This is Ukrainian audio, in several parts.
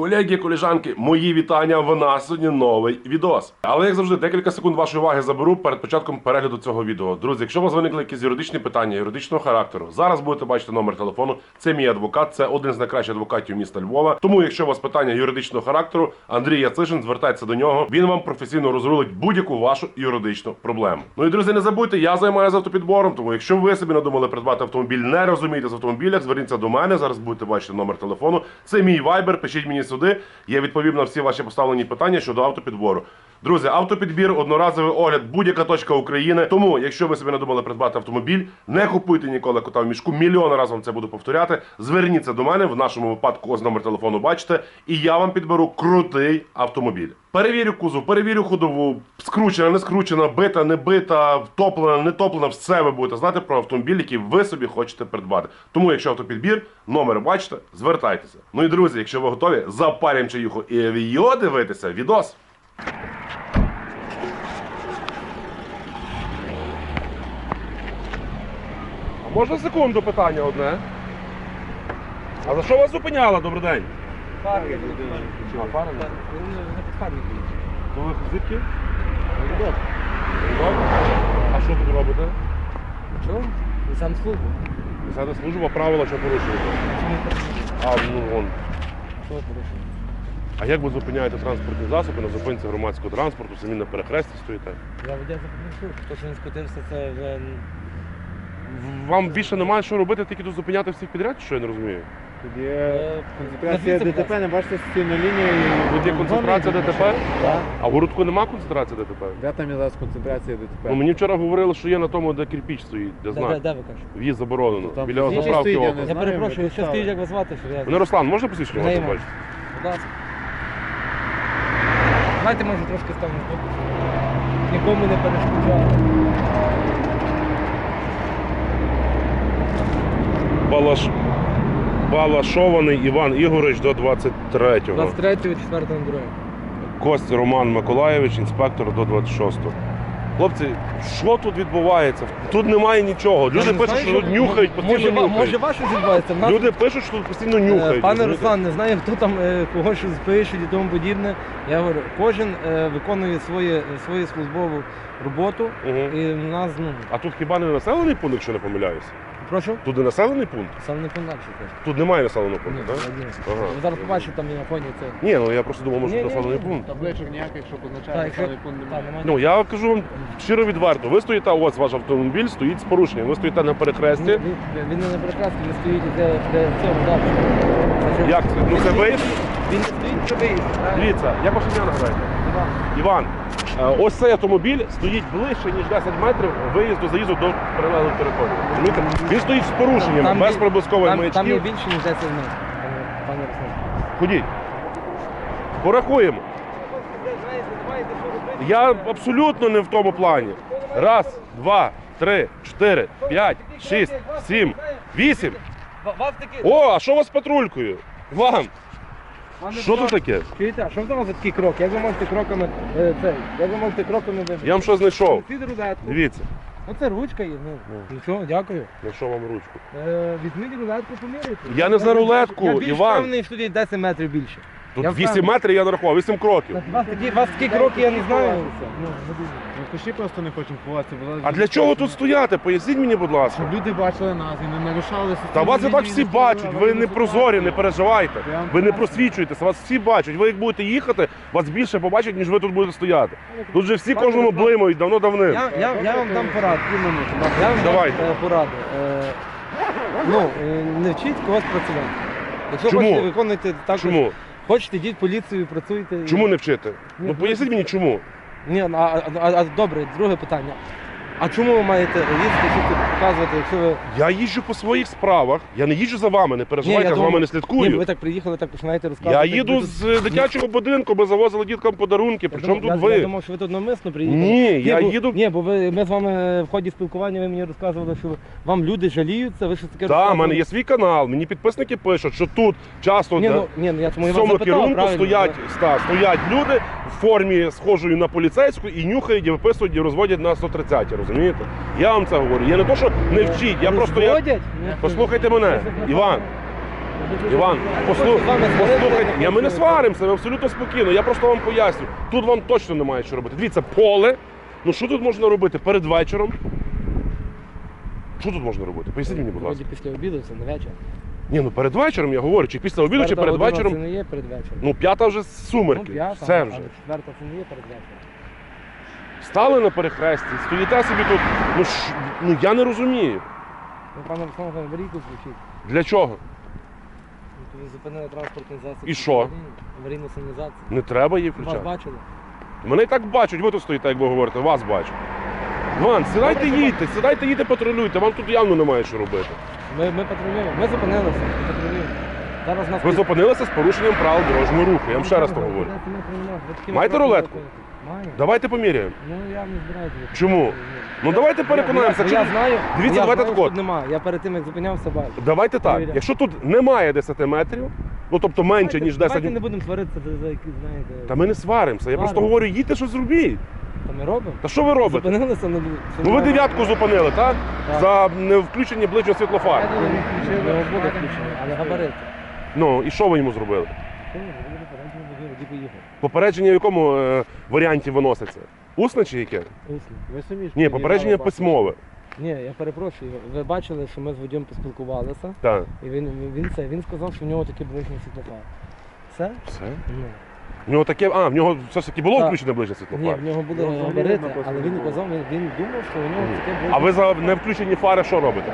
Колеги, коліжанки, мої вітання. В нас сьогодні новий відос. Але як завжди, декілька секунд вашої уваги заберу перед початком перегляду цього відео. Друзі, якщо у вас виникли якісь юридичні питання юридичного характеру, зараз будете бачити номер телефону. Це мій адвокат, це один з найкращих адвокатів міста Львова. Тому, якщо у вас питання юридичного характеру, Андрій Яцишин, звертайтеся до нього. Він вам професійно розрулить будь-яку вашу юридичну проблему. Ну і друзі, не забудьте, я займаюся автопідбором. Тому, якщо ви собі надумали придбати автомобіль, не розумієте з автомобілях, зверніться до мене. Зараз будете бачити номер телефону. Це мій вайбер. Пишіть мені сюди. Я відповім на всі ваші поставлені питання щодо автопідбору. Друзі, автопідбір, одноразовий огляд, будь-яка точка України. Тому, якщо ви собі надумали придбати автомобіль, не купуйте ніколи кота в мішку. Мільйон разів вам це буду повторяти. Зверніться до мене в нашому випадку. Ось номер телефону бачите, і я вам підберу крутий автомобіль. Перевірю кузов, перевірю ходову, скручена, не скручена, бита, не бита, втоплена, не топлена. Все ви будете знати про автомобіль, який ви собі хочете придбати. Тому, якщо автопідбір, номер бачите, звертайтеся. Ну і друзі, якщо ви готові, запарім чаюху і авіо дивитися відос. Можна секунду питання одне? А за що вас зупиняла? Добрий день. Фарби. А? Фарби. То ви звідки? А що тут робите? Чого? Сам службу. Несете служба, правила, що порушуєте? А, ну вон. Що порушили? А як ви зупиняєте транспортні засоби на зупинці громадського транспорту, самі на перехресті стоїте? Я водя запитав, хто що не скотився, це вже... Вам більше немає що робити, тільки тут зупиняти всіх підряд, що я не розумію? Тоді Е, концентрація ДТП, не бачите суцільну лінію. і Тут є концентрація ДТП, Так. а в городку нема концентрації ДТП. Де там є зараз концентрація ДТП? Ну мені вчора говорили, що є на тому, де кірпіч стоїть, де Де, де, знак. де ви кажете? В'їзд заборонено. Там Біля заправки стоїть, я око. Я знаю, перепрошую, ви що скажіть, як вас звати, що я... Мене Руслан, можна посвідчення вас Нейман. побачити? Будь ласка. Давайте, може, трошки ставимо збоку. щоб Нікому не перешкоджали. Балаш... Балашований Іван Ігорович до 23-го. 23-го, 4 2 Кость Роман Миколаєвич, інспектор до 26-го. Хлопці, що тут відбувається? Тут немає нічого. Люди пишуть, що тут нюхають, постійно може, ва- нюхають. Може, ваше відбувається? В нас Люди пишуть, що тут постійно Е, нюхають. Пане розумієте? Руслан, не знаю, хто там е, кого щось пише і тому подібне. Я говорю, кожен е, виконує своє, свою службову роботу. Мгм. І в нас, ну, А тут хіба не населений пункт, якщо не помиляюся? Прошу, Тут не населений пункт? сам не пondakше теж. Тут немає населеного пункту, так? ні. Ага. Зараз побачите там і на фоні це. Ні, ну я просто думав, може Ні, тут ні, населений ні. пункт. Табличок ніяких, що позначає якщо- населений пункт Так, немає. немає. Ну я кажу вам щиро відверто. Ви стоїте, ось ваш автомобіль стоїть з порушенням. Ви стоїте на перехресті. він, він не прекрасно, він стоїть де, де цього далі. Як це? Ну це виїзд? Він не стоїть це виїзд. Дивіться, як ваше ім'я нагадаєте? Іван, е, ось цей автомобіль стоїть ближче, ніж 10 метрів виїзду, заїзду до прилеглої території. Розумієте? Він стоїть з порушенням, Там без є- проблискової Там, там є більше, ніж 10 метрів, пане- пане Руслан. Ходіть. Порахуємо. Я абсолютно не в тому плані. Раз, два, три, чотири, п'ять, шість, сім, вісім. Таки... О, а що у вас з патрулькою? Іван, Пане що тут таке? Чуєте, а що в у за такий крок? Як ви можете кроками е, цей? Як ви можете кроками вибити? Я вам що знайшов? Під рулетку. Дивіться, Оце ручка є. Ну, нічого, дякую. знайшов вам ручку. Е, візьміть рулетку, поміряйте. Я не за рулетку, я більш Іван. впевнений, що тут 10 метрів більше. Тут Я 8 впевнений. метрів я нарахував, 8 кроків. У вас такі, вас такі кроки, я не знаю. Ну, Ну, пиші просто не хочемо ховатися. бо зараз А для чого тут стояти? Поясніть мені, будь ласка. Щоб люди бачили нас і не нарушали Та вас і так всі бачать, ви не прозорі, не переживайте. Ви не просвічуєтеся, вас всі бачать. Ви як будете їхати, вас більше побачать, ніж ви тут будете стояти. Тут же всі кожному блимають давно-давним. Я, я, я вам дам пораду. Я вам Давайте. дам е, пораду. Е, ну, е, не вчіть когось працювати. Якщо Чому? хочете виконуйте так, Чому? Хочете, йдіть в поліцію, працюйте. Чому не вчити? Ні, Ну поясніть мені чому. Ні, ну, а, а, а добре, друге питання. А чому ви маєте їздити, що показувати, якщо ви. Я їжджу по своїх справах, я не їжджу за вами, не переживайте, я я з вами думав- не Ні, ви так приїхали, так починаєте Я розказувати. їду з дитячого будинку, ми завозили діткам подарунки. Я Причому думав- тут я, Я ви? думав, що ви тут навмисно приїхали. Ні, я бо, їду. Ні, бо ви, ми з вами в ході спілкування ви мені розказували, що вам люди жаліються, ви щось таке Так, в мене є свій канал. Мені підписники пишуть, що тут часто Ні, ну, ні, ну я тому і в вас цьому запитав, керунку правильно. стоять, ста, стоять люди в формі схожої на поліцейську і нюхають, і виписують, і розводять на 130, розумієте? Я вам це говорю. Я не то, що не вчіть, я просто я. Послухайте мене, Іван. Іван, сваритися, послухайте, я ми не сваримося, ми абсолютно спокійно. Я просто вам поясню. Тут вам точно немає що робити. Дивіться, поле. Ну що тут можна робити перед вечором? Що тут можна робити? Поясніть мені, будь ласка. Вроді після обіду, це не вечір. Ні, ну перед вечором я говорю, чи після обіду, чи Четверта перед година вечором. Це не є перед вечором. Ну, п'ята вже Ну, сумерки. п'ята, Все вже. але четверта це не є перед вечором. Стали на перехресті, стоїте собі тут. Ну, ш... ну я не розумію. Ну, пане Руслан, аварійку включіть. Для чого? Ну, то ви зупинили транспортний засіб. І що? Аварійну сигналізацію. Не треба її Вас включати. бачили? Мене і так бачать, ви тут стоїте, як ви говорите, вас бачать. Іван, сідайте їдьте, сідайте їдьте, патрулюйте, вам тут явно немає що робити. Ми, ми патрулюємо. Ми зупинилися, патрулюємо. Зараз нас Ви зупинилися з порушенням правил дорожнього руху, я вам ще раз то говорю. Маєте рулетку? Маю. Давайте поміряємо. Ну я не збираюся. Чому? Ну давайте переконаємося. Я, Чи... я знаю, Дивіться, я давайте знаю, так от. немає. Я перед тим як зупинявся, бачу. Давайте так. Перевіряємо. Якщо тут немає 10 метрів, ну тобто менше, Давайте- ніж 10 Давайте не будемо сваритися за, за які, знаєте. Та ми не сваримося. Я просто говорю, їдьте щось зробіть. Та ми робимо. Та що ви робите? Зупинилися, не було. Ну ви дев'ятку зупинили, так? Так. За невключення ближнього світлофар. Його буде включено, але габарити. Ну і що ви йому зробили? Попередження в якому е, варіанті виноситься? Усне чи яке? Усно. Ви самі ж Ні, попередження бачите. письмове. Ні, я перепрошую. Ви бачили, що ми з водієм поспілкувалися, Так. і він, він це, він сказав, що в нього таке ближнє світлофар. Все? Все. Ну. В нього таке. А, в нього все ж таки було Так. включене ближнє Ні, світлофар. в нього були взагалі габарити, написано але він було. казав, він, він думав, що у нього таке ближнє А ви за невключені фари що робите?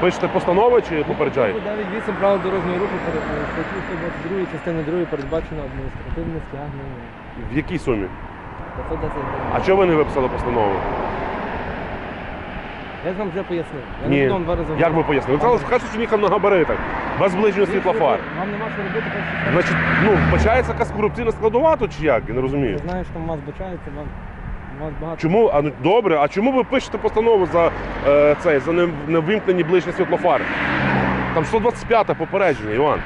Пишете постанови чи попереджаєте? 9.8 правил дорожнього руху статті 122 частини 2 передбачено адміністративне стягнення. В якій сумі? 510 гривень. А чого ви не виписали постанову? Я ж вам вже пояснив. Я Ні. вам два рази. Як ви пояснили? Ви сказали, що він їхав на габаритах. Без ближнього світлофар. Вам нема що робити, так що Значить, ну, вбачається якась корупційна складова тут чи як? Я не я розумію. знаю, що там вас бачається, вам у вас багато. Чому? А ну добре, а чому ви пишете постанову за е, цей за не- невимкнені ближні світлофари? Там 125 попередження, Іван.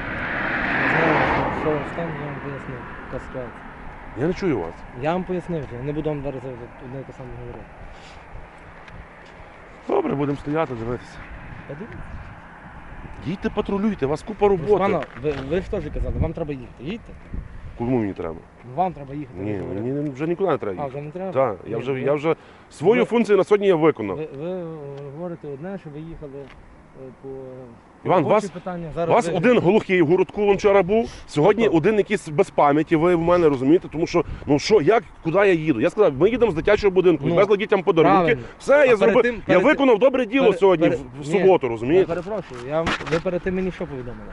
Знаю, що стан, я вам пояснив, яка ситуація. Я не чую вас. Я вам пояснив вже, не буду вам два рази одне те саме говорити. Добре, будемо стояти, дивитися. Подивіться. Їдьте патрулюйте, у вас купа роботи. Руслана, ви, ви ж теж казали, вам треба їхати. Їдьте. Кому мені треба? Вам треба їхати. Ні, ви говорите. мені вже нікуди не треба А, їхати. вже не треба? Так, я Ні, вже, ви- я вже свою ви- функцію на сьогодні я виконав. Ви, ви е, говорите одне, що ви їхали е, по Іван, робочі вас- питання. У Зараз вас ви- один глухий в городку він вчора був. Сьогодні Хто? один якийсь без пам'яті. Ви в мене розумієте, тому що ну що, як, куди я їду? Я сказав, ми їдемо з дитячого будинку, Ну, дітям подарунки. правильно. Все, А я перед зробив. тим- я перед тим- виконав добре діло перед- сьогодні, перед- в, в Ні, суботу, Я розумієте? перепрошую, я, вам- ви перед тим мені що повідомили?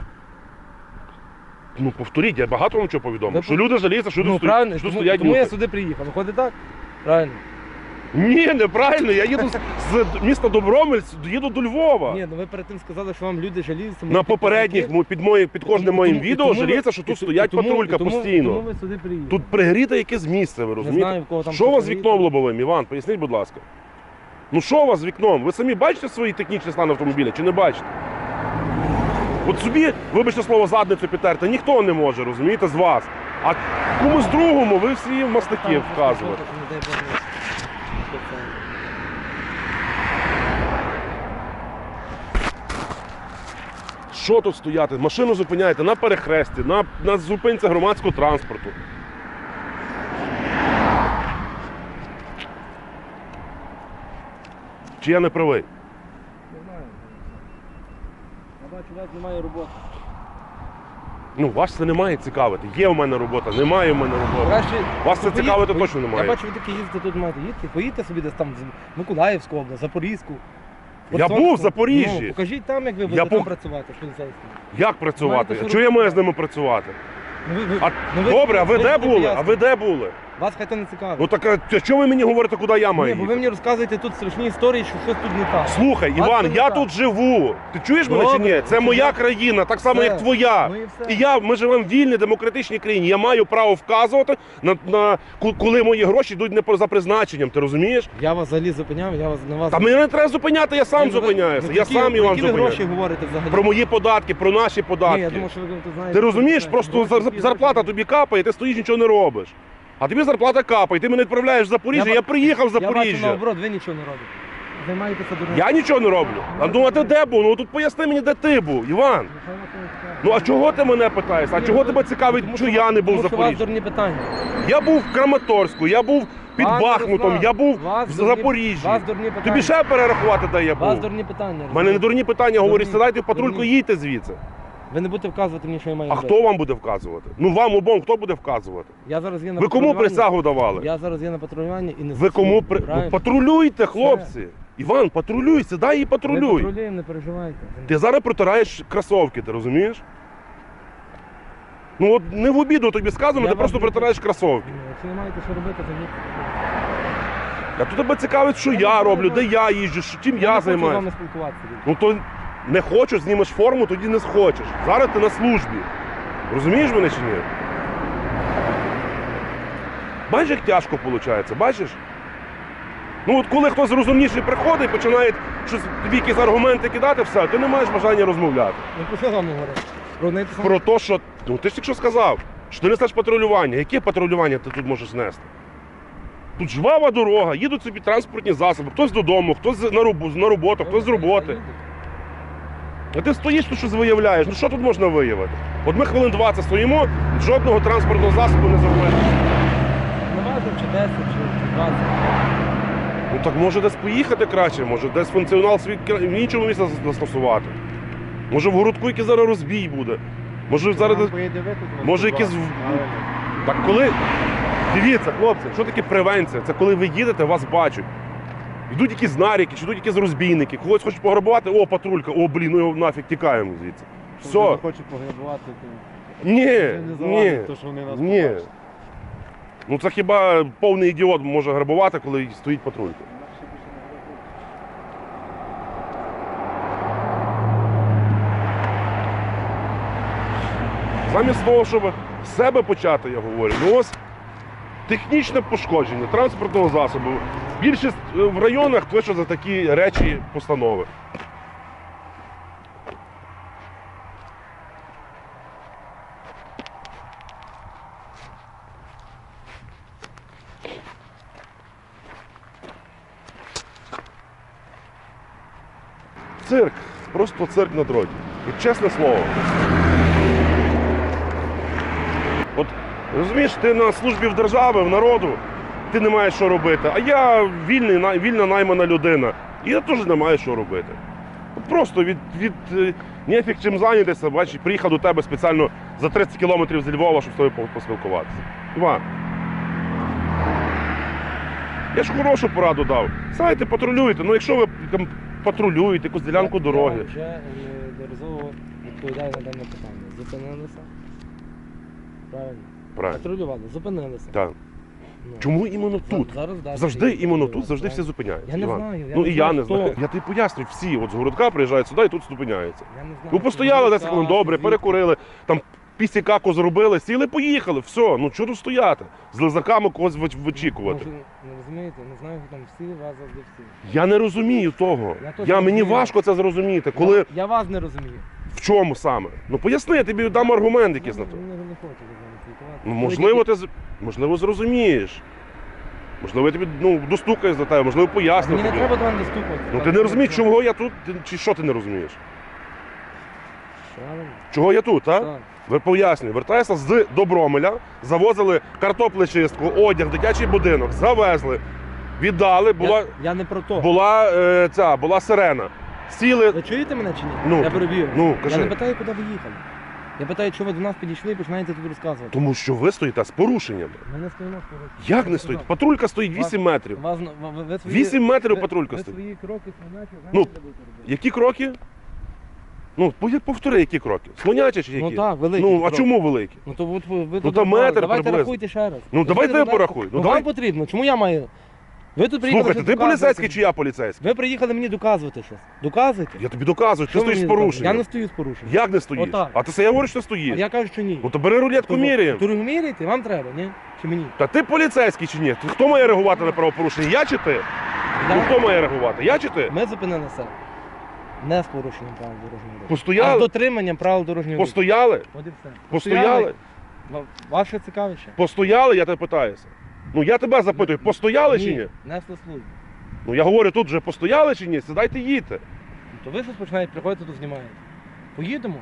Ну повторіть, я багато вам чого повідомив. Що люди жаліються, що ну, тут правильно, стоять, що тому, стоять тому я сюди приїхав. Виходить так? Правильно. Ні, неправильно. Я їду з, з міста Добромель, їду до Львова. Ні, ну ви перед тим сказали, що вам люди жаліються. На попередніх мо- під моє під кожним моїм відео жаліється, що тут стоять патрулька Тому постійно. ви сюди приїхали. Тут пригріте якесь місце, ви не розумієте? знаю, в кого там Що у вас з вікном лобовим, Іван? Поясніть, будь ласка. Ну що у вас з вікном? Ви самі бачите свої технічні стан автомобіля чи не бачите? От собі, вибачте слово, задницю підтерти, ніхто не може, розумієте, з вас. А комусь другому ви всі мастаки це. Що тут стояти? Машину зупиняєте на перехресті, на, на зупинці громадського транспорту. Чи я не правий? Бачу, у вас немає роботи. Ну, вас це не має цікавити. Є у мене робота, немає у мене роботи. Краще Вас це поїдь- цікавити точно немає. Я бачу, ви такі їздите тут маєте їдьте, поїдьте собі десь там в Миколаївську область, Запорізьку. Я Херсонську. був в Запоріжжі. Ну, покажіть там, як ви будете там пок- працювати з поліцейськими. Як працювати? Що Чого я робити? маю з ними працювати? Ну, ви, ви, А, ну, ви- Добре, а ви де собі були? А ви де були? Вас хай то не цікавить. Ну так а що ви мені говорите, куди я маю Ні, бо ви їхати? мені розказуєте тут страшні історії, що щось тут не так. Слухай, Вас Іван, не я так. тут живу. Ти чуєш мене чи Добре, ні? Це ну, моя я- країна, так само, Все. як твоя. Ну і все. Я, ми живемо в вільній демократичній країні. Я маю право вказувати на, на ку- коли мої гроші йдуть не по- за призначенням. Ти розумієш? Я вас взагалі зупиняв, я вас на вас. Та мене не треба зупиняти, я сам Ну, ви- зупиняюся. ну, Я які- сам про Іван які ви гроші зупиняюся. говорите взагалі? Про мої податки, про наші податки. Ні, я думав, що ви тут знаєте. Ти розумієш, просто зар- зарплата тобі капає, ти стоїш нічого не робиш. А тобі зарплата капає, ти мене відправляєш в Запоріжжя, Я я, приїхав в Я бачу Запоріжжя. наоборот, ви нічого не робите. займаєтеся дурним. Я нічого не роблю. А ну а ти де був? Ну тут поясни мені, де ти був, Іван. Вас. Ну а чого ти мене питаєш? А чого тебе цікавить, що я не був в тому що у вас Запоріжжі? дурні питання. Я був в Краматорську, я був під Пане Бахмутом, я був вас в дурні- Запоріжжі. Вас дурні питання. Тобі ще перерахувати, де я Вас був? дурні питання. У мене не розумієте? дурні питання, говорю, Дурні. сідайте в патрульку, Дурні. їдьте звідси. Ви не будете вказувати мені, що я маю А робити. хто вам буде вказувати? Ну вам обом хто буде вказувати? Я зараз є на Ви кому патрулюванні. присягу давали? Я зараз є на патрулюванні і не Ви кому при... Ну, патрулюйте, хлопці. Іван, патрулюй, сідай і Ми патрулюй. патрулюємо, не переживайте. Ти зараз протираєш кросовки, ти розумієш? Ну от не в обіду тобі сказано, Я ти вам просто дуже- протираєш кросовки. Ну, Якщо не маєте що робити, то ні. А то тебе цікавить, що Я я не роблю, де я їжджу, що- чим Я я не хочу з займаюся. вами спілкуватися. Ну то не хочеш, знімеш форму, тоді не схочеш. Зараз ти на службі. Розумієш мене чи ні? Бачиш, як тяжко виходить, бачиш? Ну от коли хтось розумніший приходить, починає щось тобі якісь аргументи кидати, все, ти не маєш бажання розмовляти. Ну про що з вами говорити? Про те? Про те, що. Ну ти ж тільки що сказав, що ти несеш патрулювання. Яке патрулювання ти тут можеш нести? Тут жвава дорога, їдуть собі транспортні засоби, хтось додому, хтось на роботу, хтось з роботи. А ти стоїш тут щось виявляєш. Ну що тут можна виявити? От ми хвилин 20 стоїмо, жодного транспортного засобу не зробили. Наважив чи 10, чи чи 20. Ну так може десь поїхати краще, може десь функціонал свій кра- в іншому місці застосувати. Може в городку який зараз розбій буде. Може зараз. Поїде виклик, Може, якісь Правильно. Так коли. Дивіться, хлопці, що таке превенція? Це коли ви їдете, вас бачать. Йдуть якісь наріки, чи йдуть якісь розбійники, когось хочуть пограбувати, о, патрулька, о, блін, ну його нафіг тікаємо звідси. Все. вони хочуть пограбувати, то Ні, не ні, то що вони нас ні. побачать. Ну це хіба повний ідіот може грабувати, коли стоїть патрулька. Замість того, щоб з себе почати, я говорю, ну ось технічне пошкодження транспортного засобу. Більшість е, в районах пише за такі речі постанови. Цирк, просто цирк на дроті. І чесне слово. От розумієш, ти на службі в держави, в народу, ти не маєш що робити. А я вільний, вільна наймана людина. І я теж не маю що робити. Просто від, від е, нефіг чим зайнятися, бачиш, приїхав до тебе спеціально за 30 кілометрів з Львова, щоб з тобою поспілкуватися. Іван. Я ж хорошу пораду дав. Знаєте, патрулюйте. Ну якщо ви там патрулюєте якусь ділянку Я- дороги. Я вже неодноразово відповідаю на дане питання. Зупинилися. Правильно. Правильно. Патрулювали, зупинилися. Так. Ну. Іменно іменно тут. Зараз далі Завжди іменно тут, завжди всі зупиняються. Я не Іван. знаю, я ну не і я знаю, не хто. знаю. Я тобі пояснюю, всі от з городка приїжджають сюди і тут зупиняються. Я не знаю. Ну постояли 10 хвилин, добре, перекурили, там пісікаку зробили, сіли, поїхали. Все, ну чого тут стояти? З лизаками когось ви- вичікувати. Може, не розумієте, не знаю, хто там всі, вас завжди всі. Я не розумію того. Я теж Я не мені розумію. важко це зрозуміти. Коли Я, я вас не розумію. в чому саме? Ну поясни, я тобі дам аргумент якийсь на то. Я не хочу з вами спілкуватися. Ну, можливо, ти з- можливо зрозумієш. Можливо, я тобі ну, достукаюсь до тебе, можливо, поясню Мені не тобі. треба до мене доступати. Ну ти не розумієш, чого я тут, ти- чи що ти не розумієш? Чого я тут, а? Так. Ви пояснюю, вертаюся з Добромеля, завозили картоплечистку, одяг, дитячий будинок, завезли, віддали, була, Я, я не про то. була е, ця, була сирена. Сіли. Ви чуєте мене чи ні? Ну, я переб'ю. ну, кажи. Я не питаю, куди ви їхали. Я питаю, чого ви до нас підійшли і починаєте тут розказувати. Тому що ви стоїте з порушеннями. Ми не стоїмо скоро. Як не стоїть? Патрулька стоїть 8 метрів. Вас, ви, ви свої, 8 метрів ви- патрулька ви стоїть. свої кроки слонячі, знаєте, Ну, де будете робити? Які кроки? Ну, по- повтори, які кроки. Слонячі чи які? Ну так, великі. Ну, а кроки. чому великі? Ну то от ви, ви Ну, тут то розмовляли. метр Давайте приблизно. рахуйте ще раз. Ну, Ви давай ж ти порахуй. Ну, Ну, давай. вам потрібно. Чому я маю? Ви тут приїхали Слухайте, щось ти доказувати. поліцейський чи я поліцейський? Ви приїхали мені доказувати щось. Доказуйте. Я тобі доказую, Що ти стоїш з мені доказуєте? порушенням. Я не стою з порушенням. Як не стоїш? Отак. А ти це я говорю, що А стоїш. я кажу, що ні. Ну то бери рулетку міряємо. Туру міряєте? Вам треба, ні? Чи мені? Та ти поліцейський чи ні? Хто має реагувати на правопорушення? Я чи ти? Ну хто має реагувати? Я чи ти? Ми зупинилися не з порушенням правил дорожнього руху. А з Постояли? дотриманням правил дорожнього руху. Постояли? От і все. Постояли? Ва- Ваше цікавіше? Постояли, я тебе питаюся. Ну я тебе запитую, постояли чи ні? Несли службу. Ну я говорю, тут вже постояли чи ні? Сідайте їдьте. То ви щось починаєте, приходите тут знімаєте. Поїдемо?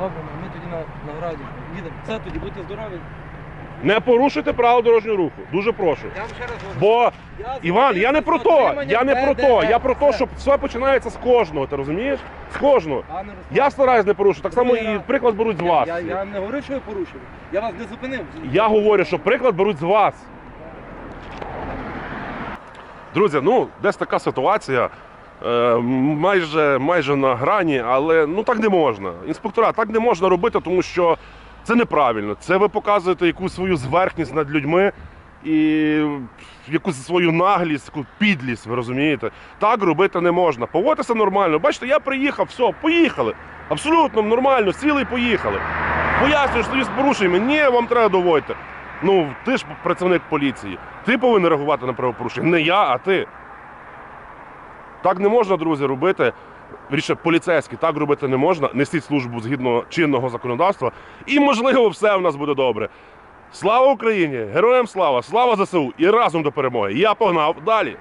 Добре, ми- ми тоді на, на граді їдемо. Все, тоді будьте здорові. Не порушуйте правила дорожнього руху. Дуже прошу. Я вам ще раз говорю. Бо Я Іван, я не про то. Я не про то. Я про те, що все починається з кожного. Ти розумієш? З кожного. Пане Руслан, Я стараюсь не порушувати. Так само і приклад беруть з я- вас. Я, я не говорив, що ви порушили. Я вас не зупинив. Я говорю, що приклад беруть з вас. Друзі, ну десь така ситуація. Е, майже, майже на грані, але ну так не можна. Інспектора, так не можна робити, тому що це неправильно. Це ви показуєте якусь свою зверхність над людьми і якусь свою наглість, яку підлість, ви розумієте? Так робити не можна. Поводьтеся нормально. Бачите, я приїхав, все, поїхали. Абсолютно нормально, сіли і поїхали. Пояснюєш, що з порушеннями. Ні, вам треба доводити. Ну, ти ж працівник поліції. Ти повинен реагувати на правопорушення. Не я, а ти. Так не можна, друзі, робити. Ріше поліцейські так робити не можна. Несіть службу згідно чинного законодавства. І, можливо, все в нас буде добре. Слава Україні! Героям слава! Слава ЗСУ! І разом до перемоги! Я погнав далі!